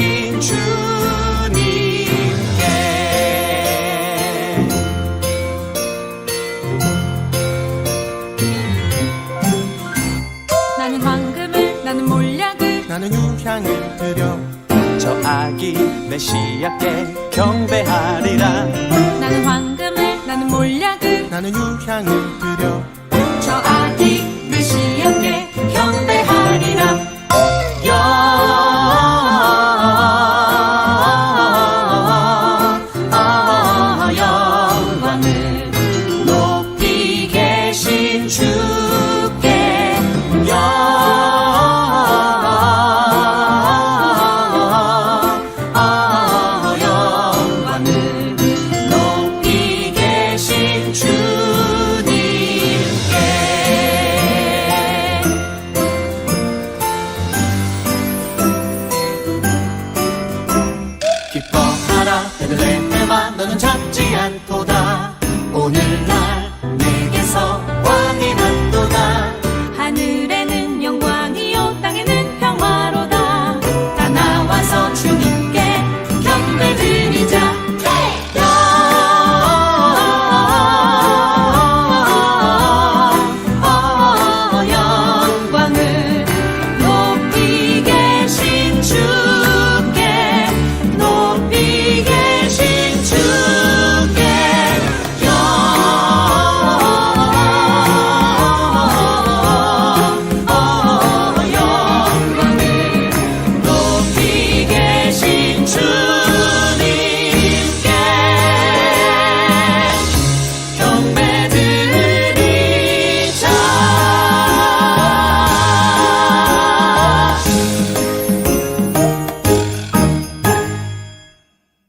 계신 주님께. 나는 황금을 나는 몰약을 나는 유향을 드려. 저 아기 메시아께 경배하리라. 나는 황금을 나는 몰약을 나는 유향을 드려. 저 아기 메시아께